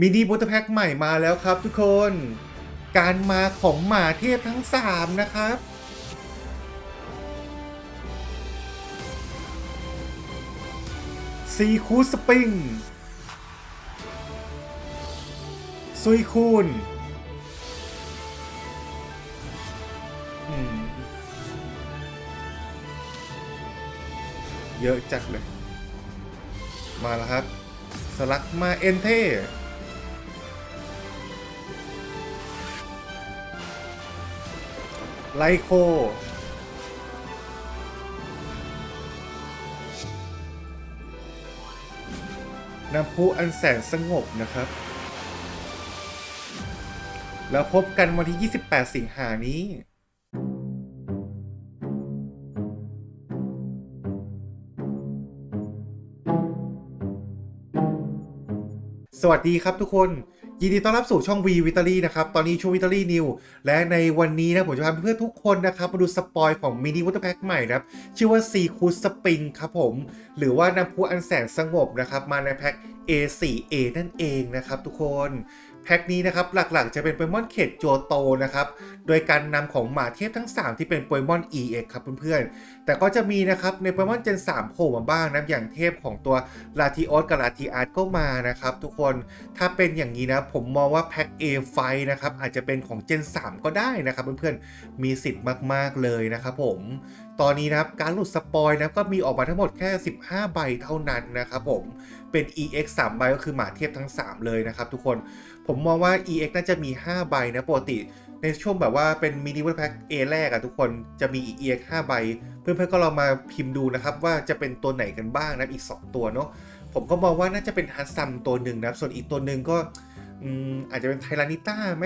มินิบูตแพ็กใหม่มาแล้วครับทุกคน การมาของหมาเทพทั้ง 3 นะครับ ซีคูสปริง ซุยคูนเยอะจัดเลย มาแล้วครับ สลักมาเอนเท ไลโค น้ำพุอันแสนสงบนะครับ แล้วพบกันวันที่ 28 สิงหานี้สวัสดีครับทุกคน ยินดีต้อนรับสู่ช่อง V v i t a l y นะครับ ตอนนี้ช่วง v i t a l y New และในวันนี้นะ ผมจะพาเพื่อนๆทุกคนนะครับ มาดูสปอยของมินิวอเตอร์แพ็คใหม่นะครับ ชื่อว่าซีคูสปริงครับผม หรือว่าน้ำพุอันแสนสงบนะครับ มาในแพ็ค A4A นั่นเองนะครับทุกคน แพ็คนี้นะครับหลักๆจะเป็นโปเกมอนเขตโจโตนะครับโดยการนำของหมาเทพทั้ง 3 ที่เป็นโปเกมอน EX ครับเพื่อนๆ แต่ก็จะมีนะครับในโปเกมอนเจน3โผล่มาบ้างนะอย่างเทพของตัวลาทิโอสกับลาทิอาร์ตก็มานะครับทุกคนถ้าเป็นอย่างนี้นะผมมองว่าแพ็ค A ไฟนะครับอาจจะเป็นของเจน 3 ก็ได้นะครับเพื่อนๆมีสิทธิ์มากๆเลยนะครับผม ตอนนี้นะครับการหลุดสปอยนะก็มีออกมาทั้งหมดแค่ 15 ใบเท่านั้นนะครับผมเป็น EX 3 ใบก็คือหมาเทียบทั้ง 3 เลยนะครับทุกคนผมมองว่า EX น่าจะมี 5 ใบนะปกติในช่วงแบบว่าเป็นมินิเวอร์แพ็ค A แรกอะทุกคนจะมี EX 5ใบ เพื่อนๆก็ลองมาพิมพ์ดูนะครับ ว่าจะเป็นตัวไหนกันบ้างนะอีก 2 ตัวเนาะผมก็มองว่าน่าจะเป็นฮัสซัมตัวหนึ่งนะส่วนอีกตัวหนึ่งก็ อืมอาจจะเป็นไทรานิต้าไหม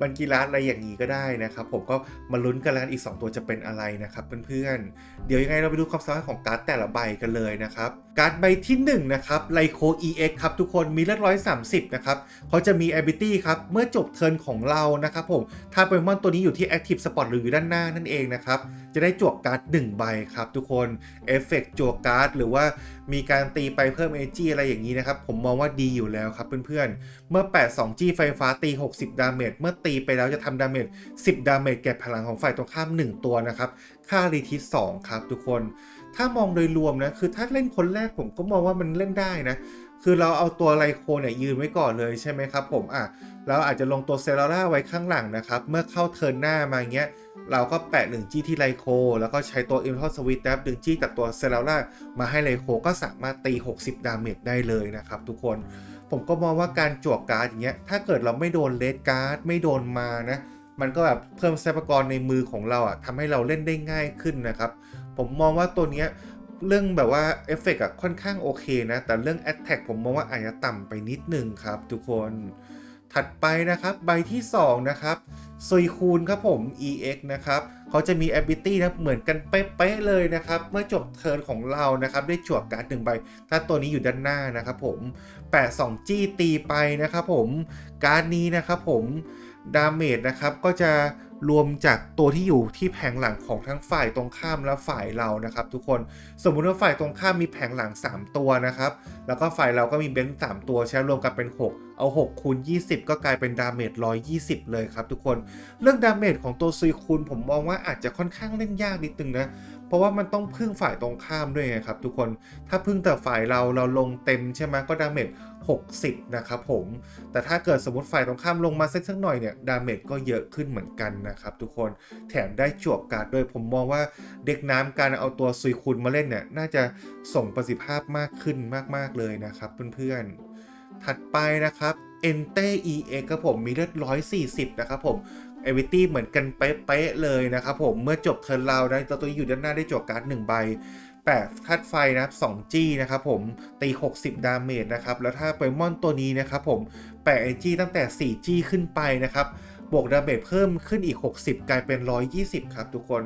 บันกีรัสอะไรอย่างนี้ก็ได้นะครับ ผมก็มาลุ้นกันแล้วอีก 2 ตัวจะเป็นอะไรนะครับเพื่อนๆ เดี๋ยวยังไงเราไปดูความสามารถของการ์ดแต่ละใบกันเลยนะครับ การ์ดใบที่1นะครับไลโค EX ครับทุกคนมีเลือดร้อยสามสิบนะครับเขาจะมี ability ครับ เมื่อจบเทิร์นของเรานะครับผมถ้าโปเกมอนตัวนี้อยู่ที่ Active Spot หรืออยู่ด้านหน้านั่นเองนะครับจะได้จวกการ์ด1ใบครับทุกคนเอฟเฟกจวกการ์ดหรือว่า มีการตีไปเพิ่มเอจี้อะไรอย่างนี้นะครับ ผมมองว่าดีอยู่แล้วครับเพื่อนๆ เมื่อ 8 2 G ไฟฟ้าตี 60 ดาเมจ เมื่อตีไปแล้วจะทำดาเมจ 10 ดาเมจแก่พลังของฝ่ายตรงข้าม 1 ตัวนะครับ ค่ารีทิส2ครับทุกคน ถ้ามองโดยรวมนะ คือถ้าเล่นคนแรกผมก็มองว่ามันเล่นได้นะ คือเราเอาตัวไลโคเนี่ยยืนไว้ก่อนเลยใช่ไหมครับผมอะเราอาจจะลงตัวเซราร่าไว้ข้างหลังนะครับ เมื่อเข้าเทิร์นหน้ามาอย่างเงี้ย เราก็แปะ1จี้ที่ไลโค แล้วก็ใช้ตัวอิมพอร์สวิตนะครับดึงจี้จากตัวเซราร่ามาให้ไลโคก็สามารถตี 60 ดาเมจได้เลยนะครับทุกคนผมก็มองว่าการจวกการ์ดอย่างเงี้ย ถ้าเกิดเราไม่โดนเลดการ์ดไม่โดนมานะ มันก็แบบเพิ่มทรัพยากรในมือของเราอะทำให้เราเล่นได้ง่ายขึ้นนะครับ ผมมองว่าตัวเนี้ย เรื่องแบบว่าเอฟเฟกต์อะค่อนข้างโอเคนะ แต่เรื่อง Attack ผมมองว่าอาจจะต่ำไปนิดนึงครับ ทุกคนถัดไปนะครับ ใบที่ 2 นะครับซุยคูนครับผม EX นะครับเขาจะมี ability นะเหมือนกันเป๊ะเลยนะครับ เมื่อจบเทิร์นของเรานะครับ ได้จวกการ์ดหนึ่งใบ ถ้าตัวนี้อยู่ด้านหน้านะครับผม8 2จี้ตีไปนะครับผม การ์ดนี้นะครับผม ดาเมจนะครับก็จะ รวมจากตัวที่อยู่ที่แผงหลังของทั้งฝ่ายตรงข้ามและฝ่ายเรานะครับ ทุกคนสมมุติว่าฝ่ายตรงข้ามมีแผงหลัง 3 ตัวนะครับ แล้วก็ฝ่ายเราก็มีเบนซ์3ตัวใช้รวมกันเป็น 6 เอา 6 คูณ 20 ก็กลายเป็นดาเมจ120 เลยครับทุกคนเรื่องดาเมจของตัวซุยคูณผมมองว่าอาจจะค่อนข้างเล่นยากนิดนึงนะเพราะว่ามันต้องพึ่งฝ่ายตรงข้ามด้วยไงครับทุกคน ถ้าพึ่งแต่ฝ่ายเราเราลงเต็มใช่ไหมก็ดาเมจ 60 นะครับผม แต่ถ้าเกิดสมมติฝ่ายตรงข้ามลงมาสักสักหน่อยเนี่ย ดาเมจก็เยอะขึ้นเหมือนกันนะครับทุกคน แถมได้จวบการ์ดด้วย ผมมองว่าเด็กน้ำการเอาตัวซุยคุณมาเล่นเนี่ย น่าจะส่งประสิทธิภาพมากขึ้นมาก ๆ เลยนะครับเพื่อนๆ ถัดไปนะครับ e n t e EX ครับผมมีเลือด 140 นะครับผมเอวิตี้เหมือนกันเป๊ะๆเลยนะครับผม เมื่อจบเทิร์นเราได้ตัวตัวนี้อยู่ด้านหน้าได้จวกการ์ด1ใบ แปะธาตุไฟนะครับ 2G นะครับผมตี 60 ดาเมจนะครับ แล้วถ้าโปเกมอนตัวนี้นะครับผมแปะไอจี้ตั้งแต่ 4G ขึ้นไปนะครับ บวกดาเมจเพิ่มขึ้นอีก 60 กลายเป็น 120 ครับทุกคน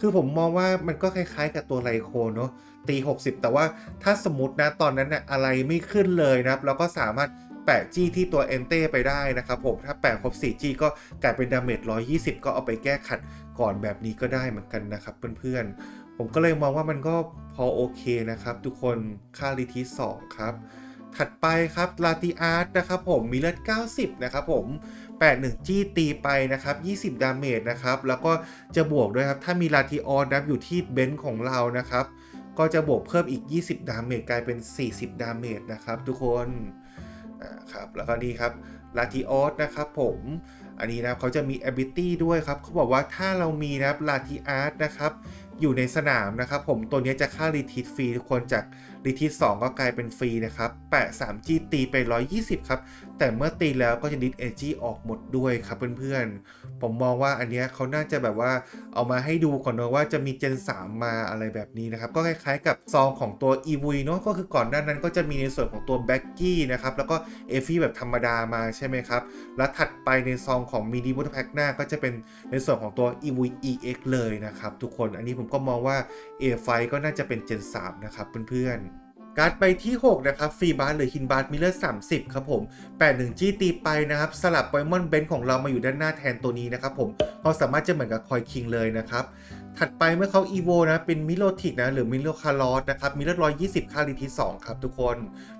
คือผมมองว่ามันก็คล้ายๆ กับตัวไลโคเนาะตี 60 แต่ว่าถ้าสมมตินะตอนนั้นนะอะไรไม่ขึ้นเลยนะครับเราก็สามารถแปะจี้ที่ตัวเอนเต้ไปได้นะครับผมถ้าแปะครบ 4G ก็กลายเป็นดาเมจ120 ก็เอาไปแก้ขัดก่อนแบบนี้ก็ได้เหมือนกันนะครับเพื่อนๆ ผมก็เลยมองว่ามันก็พอโอเคนะครับ ทุกคนค่ารีทีสองครับ ถัดไปครับลาติอาร์ตนะครับผมมีเลือด 90 นะครับผม 81 จี้ตีไปนะครับ 20 ดาเมจนะครับ แล้วก็จะบวกด้วยครับ ถ้ามีลาติออนนะครับอยู่ที่เบนซ์ของเรานะครับ ก็จะบวกเพิ่มอีก 20 ดาเมจกลายเป็น 40 ดาเมจนะครับ ทุกคนอ่าครับแล้วก็นี่ครับลาติออสนะครับผมอันนี้นะครับเขาจะมี ability ด้วยครับเขาบอกว่าถ้าเรามีนะครับลาติอาร์ตนะครับ อยู่ในสนามนะครับ ผมตัวนี้จะค่ารีทิตฟรีทุกคนจากรีทิต2ก็กลายเป็นฟรีนะครับแปะ 3G ตีไป 120 ครับ แต่เมื่อตีแล้วก็จะดิสเอจีออกหมดด้วยครับเพื่อนๆ ผมมองว่าอันเนี้ยเขาน่าจะแบบว่าเอามาให้ดูก่อนเนะว่าจะมี Gen 3มาอะไรแบบนี้นะครับ ก็คล้ายๆกับซองของตัว e v เนาะก็คือก่อนหน้านั้นก็จะมีในส่วนของตัวแบ็กกี้นะครับ แล้วก็เอฟี่แบบธรรมดามาใช่ไหมครับ แล้วถัดไปในซองของมินิบูตแพ็กหน้าก็จะเป็นในส่วนของตัว e v EX เลยนะครับทุกคนอันนี้ผมก็มองว่า A ไฟก็น่าจะเป็น Gen 3นะครับเพื่อนๆ การ์ดใบที่ 6 นะครับฟรีบาร์หรือฮินบาร์มิเลอร์30 ครับผม81จี้ตีไปนะครับ สลับไปมอนเบนของเรามาอยู่ด้านหน้าแทนตัวนี้นะครับผมเขาสามารถจะเหมือนกับคอยคิงเลยนะครับ ถัดไปเมื่อเขาอีโวนะ เป็นมิโลทิกนะ หรือมิโลคาร์ลอสนะครับมิเลอร์120ค่าลิที2ครับทุกคน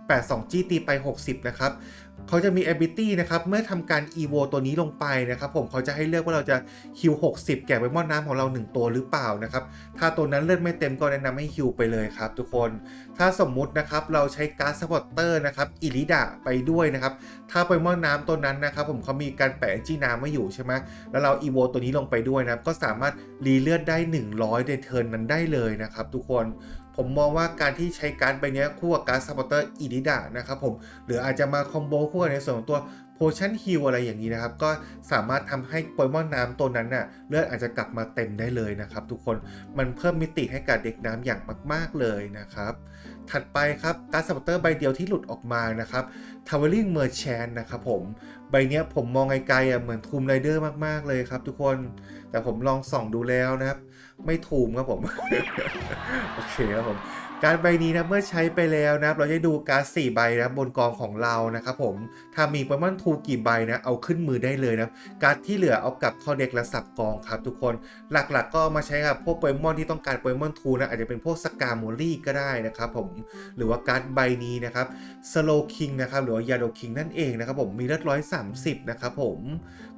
82จี้ตีไป 60 นะครับเขาจะมี ability นะครับ เมื่อทำการ evo ตัวนี้ลงไปนะครับผมเขาจะให้เลือกว่าเราจะฮิว60 แก่ไวมอนน้ำของเรา 1 ตัวหรือเปล่านะครับ ถ้าตัวนั้นเลือดไม่เต็มก็แนะนำให้ฮิวไปเลยครับทุกคน ถ้าสมมุตินะครับเราใช้การ์ดสปอร์เตอร์นะครับอิริดะไปด้วยนะครับ ถ้าไวมอนน้ำตัวนั้นนะครับผมเขามีการแปะจี้น้ำไว้อยู่ใช่ไหมแล้วเรา evo ตัวนี้ลงไปด้วยนะครับก็สามารถรีเลือดได้ 100ในเทิร์นนั้นได้เลยนะครับทุกคน ผมมองว่าการที่ใช้การ์ดใบเนี้ยคู่กับการ์ดซัพพอร์เตอร์อิริดะนะครับผมหรืออาจจะมาคอมโบคู่กับในส่วนของตัวโพชั่นฮิลอะไรอย่างนี้นะครับ ก็สามารถทำให้โปเกมอนน้ำตัวนั้นน่ะเลือดอาจจะกลับมาเต็มได้เลยนะครับ ทุกคนมันเพิ่มมิติให้กับเด็กน้ำอย่างมาก ๆเลยนะครับ ถัดไปครับการ์ดซัพพอร์เตอร์ใบเดียวที่หลุดออกมานะครับ Traveling Merchant นะครับผมใบเนี้ยผมมองไกลๆอะเหมือนทูมไรเดอร์มากๆเลยครับทุกคน แต่ผมลองส่องดูแล้วนะครับ ไม่ทูมครับผม โอเคครับผม การใบนี้นะเมื่อใช้ไปแล้วนะเราจะดูการ์ด4ใบนะบนกองของเรานะครับผม ถ้ามีโปเกมอนทูกี่ใบนะเอาขึ้นมือได้เลยนะการ์ดที่เหลือเอากลับเข้าเด็กและสับกองครับทุกคนหลักๆ ก็มาใช้กับพวกโปเกมอนที่ต้องการโปเกมอนทูนะอาจจะเป็นพวกสกาโมลี่ก็ได้นะครับผมหรือว่าการ์ดใบนี้นะครับสโลคิงนะครับหรือว่ายาโดคิงนั่นเองนะครับผมมีเลือดร้อยสามสิบนะครับผม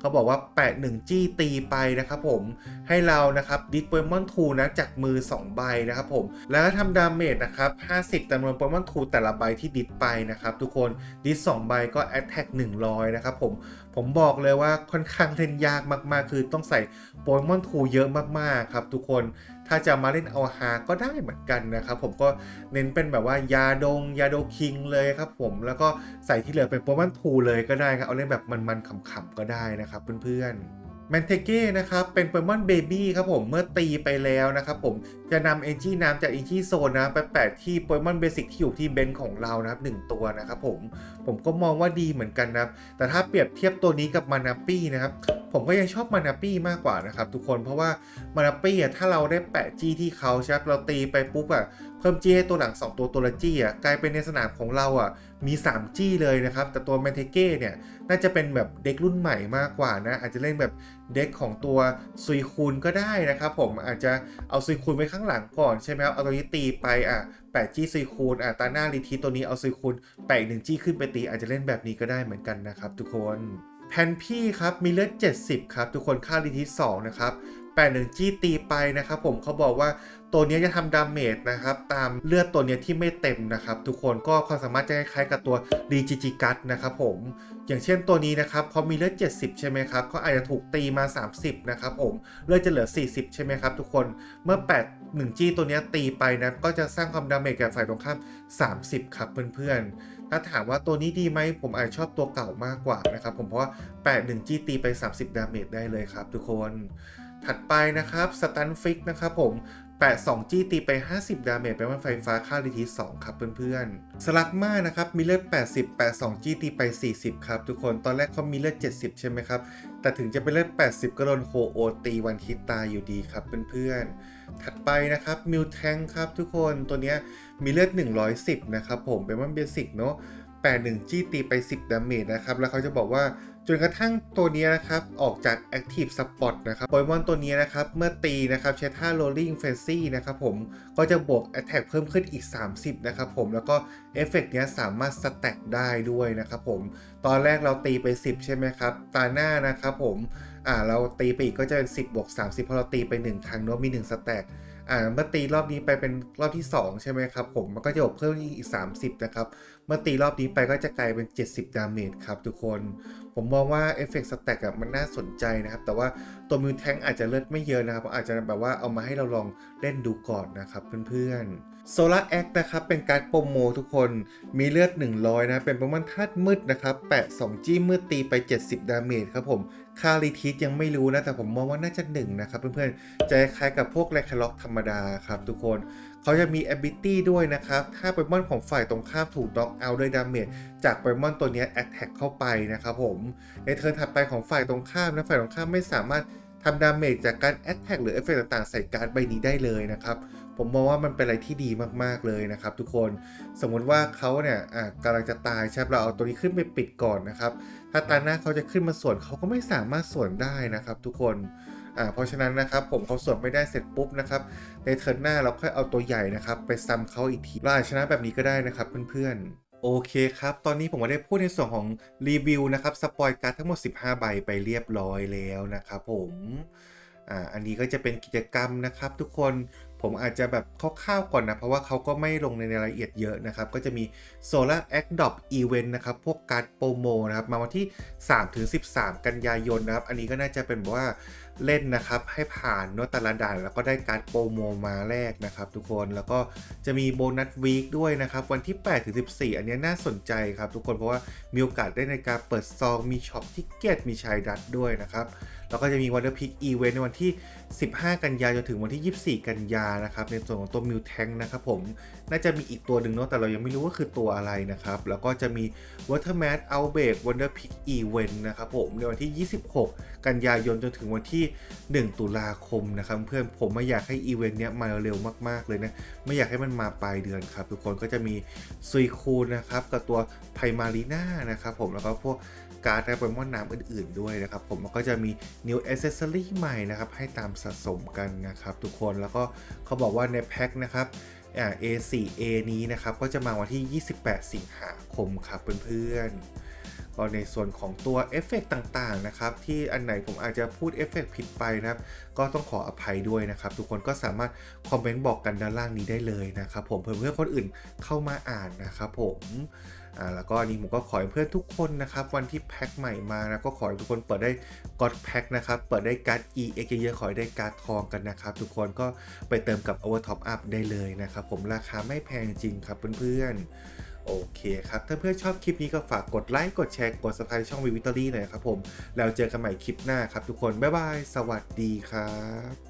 เขาบอกว่า 8 1 จี้ตีไปนะครับผมให้เรานะครับดิสโปเกมอนทูนะจากมือ 2 ใบนะครับผมแล้วก็ทำดาเมจนะครับ50จำนวนโปเกมอนทูแต่ละใบที่ดิสไปนะครับทุกคนดิส2ใบก็แอตแทก100 นะครับผมผมบอกเลยว่าค่อนข้างเล่นยากมากๆ คือต้องใส่โปเกมอนทูเยอะมากๆครับทุกคน ถ้าจะมาเล่นเอาฮาก็ได้เหมือนกันนะครับผมก็เน้นเป็นแบบว่ายาดง ยาโดคิงเลยครับผมแล้วก็ใส่ที่เหลือเป็นโปเกมอนทูเลยก็ได้ครับเอาเล่นแบบมันๆขำๆก็ได้นะครับเพื่อนๆ แมนเทเก้นะครับเป็นโปเกมอนเบบี้ครับผมเมื่อตีไปแล้วนะครับผมจะนำเอนจีน้ำจากเอนจีโซนนะไปแปะที่โปเกมอนเบสิกที่อยู่ที่เบนของเรานะครับหนึ่งตัวนะครับผมผมก็มองว่าดีเหมือนกันนะครับแต่ถ้าเปรียบเทียบตัวนี้กับมานาปี้นะครับผมก็ยังชอบมานาปี้มากกว่านะครับทุกคนเพราะว่ามานาปี้อะถ้าเราได้แปะจี้ที่เขาใช่ไหมเราตีไปปุ๊บอะ เพิ่มจี้ให้ตัวหลัง 2 ตัวตัวละจี้อะกลายเป็นในสนามของเราอะมี 3 จี้เลยนะครับ แต่ตัวแมนเทเก้เนี่ย น่าจะเป็นแบบเด็กรุ่นใหม่มากกว่านะ อาจจะเล่นแบบเด็กของตัวซุยคูนก็ได้นะครับผมอาจจะเอาซุยคูนไว้ข้างหลังก่อนใช่ไหมครับเอาตัวนี้ตีไปอะแปะจี้ซุยคูนอะตาหน้าลีทีตัวนี้เอาซุยคูนแปะหนึ่งจี้ขึ้นไปตี อาจจะเล่นแบบนี้ก็ได้เหมือนกันนะครับ ทุกคนแพนพี่ครับมีเลือด 70 ครับ ทุกคนค่าลีที2นะครับ แปะหนึ่งจี้ตีไปนะครับผมเขาบอกว่าตัวนี้จะทำดาเมจนะครับ ตามเลือดตัวนี้ที่ไม่เต็มนะครับ ทุกคนก็ความสามารถจะคล้ายๆกับตัวรีจิจิกัตนะครับผมอย่างเช่นตัวนี้นะครับเขามีเลือด 70 ใช่ไหมครับเขาอาจจะถูกตีมา 30 นะครับผมเลือดจะเหลือ 40 ใช่ไหมครับ ทุกคนเมื่อ 8 1 จี้ตัวนี้ตีไปนะก็จะสร้างความดาเมจแก่ฝ่ายตรงข้าม 30 ครับเพื่อนๆถ้าถามว่าตัวนี้ดีไหมผมอาจจะชอบตัวเก่ามากกว่านะครับผมเพราะว่า8 1จี้ตีไป 30 ดาเมจได้เลยครับ ทุกคน ถัดไปนะครับสตันฟิกนะครับผมแปะ2จี้ตีไป 50 ดาเมจแปลว่าไฟฟ้าค่าลิที2ครับเพื่อนๆ สลักมานะครับ มีเลือด 80แปะ2จี้ตีไป 40 ครับ ทุกคน ตอนแรกเขามีเลือด 70 ใช่ไหมครับ แต่ถึงจะเป็นเลือด 80 ก็โดนโฮโอตีวันทิตตายอยู่ดีครับเพื่อนๆ ถัดไปนะครับมิวแทงครับทุกคน ตัวเนี้ยมีเลือด 110 นะครับผม เป็นว่าเบสิกเนาะแปะ1จี้ตีไป 10 ดาเมจนะครับ แล้วเขาจะบอกว่า นกระทั่งตัวนี้นะครับออกจาก Active Spot นะครับโปเกมอนตัวนี้นะครับเมื่อตีนะครับใช้ท่า Rolling Frenzy นะครับผมก็จะบวก Attack เพิ่มขึ้นอีก 30 นะครับผมแล้วก็เอฟเฟกต์นี้สามารถสแต็กได้ด้วยนะครับผมตอนแรกเราตีไป 10 ใช่ไหมครับตาหน้านะครับผมอ่าเราตีไปอีกก็จะเป็น 10บวก30พราะเราตีไป 1 ครั้งเนอะมี1สแต็กอ่าเมื่อตีรอบนี้ไปเป็นรอบที่ 2 ใช่ไหมครับผมมันก็จะบวกเพิ่มอีก 30 นะครับ มื่อตีรอบนี้ไปก็จะกลายเป็น 70 ดาเมจครับทุกคน ผมมองว่าเอฟเฟกต์สแต็กอะมันน่าสนใจนะครับ แต่ว่าตัวมิวแทงอาจจะเลือดไม่เยอะนะครับ อาจจะแบบว่าเอามาให้เราลองเล่นดูก่อนนะครับเพื่อนๆโซลาร์แอคนะครับเป็นการ์ดโปรโมทุกคนมีเลือด 100 นะ เป็นปรโมชั่นธาตุมืดนะครับแปะ 2 จี้มืดตีไป 70 ดาเมจครับผมคาริทิสยังไม่รู้นะ แต่ผมมองว่าน่าจะ1นะครับเพื่อนๆจะคล้ายกับพวกแรคล็อกธรรมดาครับทุกคน เขาจะมี ability ด้วยนะครับ ถ้าโปเกมอนของฝ่ายตรงข้ามถูกน็อกเอาด้วยดาเมจจากโปเกมอนตัวนี้แอ t แทกเข้าไปนะครับผม ในเทิร์นถัดไปของฝ่ายตรงข้ามนะฝ่ายตรงข้ามไม่สามารถทำดาเมจจากการแอ t แทกหรือเอฟเฟกต์ต่างๆ ใส่การ์ดใบนี้ได้เลยนะครับ ผมมองว่ามันเป็นอะไรที่ดีมากๆเลยนะครับทุกคน สมมุติว่าเขาเนี่ยอะกำลังจะตายใช่ไหมเราเอาตัวนี้ขึ้นไปปิดก่อนนะครับ ถ้าตาหน้าเขาจะขึ้นมาสวนเขาก็ไม่สามารถสวนได้นะครับ ทุกคน อ่าเพราะฉะนั้นนะครับผมเขาสวนไม่ได้เสร็จปุ๊บนะครับในเทิร์นหน้าเราค่อยเอาตัวใหญ่นะครับไปซ้ำเขาอีกทีเราอาจชนะแบบนี้ก็ได้นะครับเพื่อนๆโอเคครับ ตอนนี้ผมก็ได้พูดในส่วนของรีวิวนะครับ สปอยการ์ดทั้งหมด 15 ใบไปเรียบร้อยแล้วนะครับผม อ่า อันนี้ก็จะเป็นกิจกรรมนะครับทุกคน ผมอาจจะแบบคร่าวๆก่อนนะ เพราะว่าเขาก็ไม่ลงในรายละเอียดเยอะนะครับ ก็จะมี Solar a c d o p Event นะครับ พวกการ์ดโปรโมนะครับ มาวันที่ 3-13 กันยายนนะครับ อันนี้ก็น่าจะเป็นแบบว่า เล่นนะครับให้ผ่านนอะแต่ละด่านแล้วก็ได้การโปรโมมาแรกนะครับ ทุกคนแล้วก็จะมีโบนัสวีคด้วยนะครับ วันที่8-14 อันนี้น่าสนใจครับ ทุกคนเพราะว่ามีโอกาสได้ในการเปิดซองมีช็อปทิเก็ตมีชายดัดด้วยนะครับ แล้วก็จะมีวันเดอร์พิกอีเวนต์ในวันที่ 15 กันยายนจนถึงวันที่ 24 กันยานะครับ ในส่วนของตัวมิวแทงนะครับผม น่าจะมีอีกตัวหนึ่งเนาะแต่เรายังไม่รู้ว่าคือตัวอะไรนะครับ แล้วก็จะมี Watermat Outbreak Wonder Pick Event นะครับผมในวันที่ 26 กันยายนจนถึงวันที่ 1 ตุลาคมนะครับเพื่อนผมไม่อยากให้อีเวนต์เนี้ยมาเร็วมาก ๆ เลยนะ ไม่อยากให้มันมาปลายเดือนครับ ทุกคนก็จะมีซุยคูนนะครับกับตัวไพมารีน่านะครับผมแล้วก็พวกการ์ดและโปเกมอนน้ำอื่น ๆ ด้วยนะครับผมแล้วก็จะมี New Accessory ใหม่นะครับ ให้ตามสะสมกันนะครับ ทุกคนแล้วก็เขาบอกว่าในแพ็คนะครับอ่า A4A นี้นะครับ ก็จะมาวันที่ 28 สิงหาคมครับเพื่อนๆก็ในส่วนของตัวเอฟเฟกต่างๆนะครับ ที่อันไหนผมอาจจะพูดเอฟเฟกผิดไปนะครับ ก็ต้องขออภัยด้วยนะครับ ทุกคนก็สามารถคอมเมนต์บอกกันด้านล่างนี้ได้เลยนะครับ ผมเพื่อเพื่อคนอื่นเข้ามาอ่านนะครับผม อ่าแล้วก็นี้ผมก็ขอให้เพื่อนทุกคนนะครับ วันที่แพ็คใหม่มานะก็ขอให้ทุกคนเปิดได้ก็อดแพ็คนะครับ เปิดได้การ์ด EX เยอะๆขอให้ได้การ์ดทองกันนะครับ ทุกคนก็ไปเติมกับ Over Top Up ได้เลยนะครับ ผมราคาไม่แพงจริงครับเพื่อนๆโอเคครับ ถ้าเพื่อนชอบคลิปนี้ก็ฝากกดไลค์ กดแชร์ กด subscribe ช่องวิวิตอรี่หน่อยครับผม แล้วเจอกันใหม่คลิปหน้าครับทุกคน บ๊ายบาย สวัสดีครับ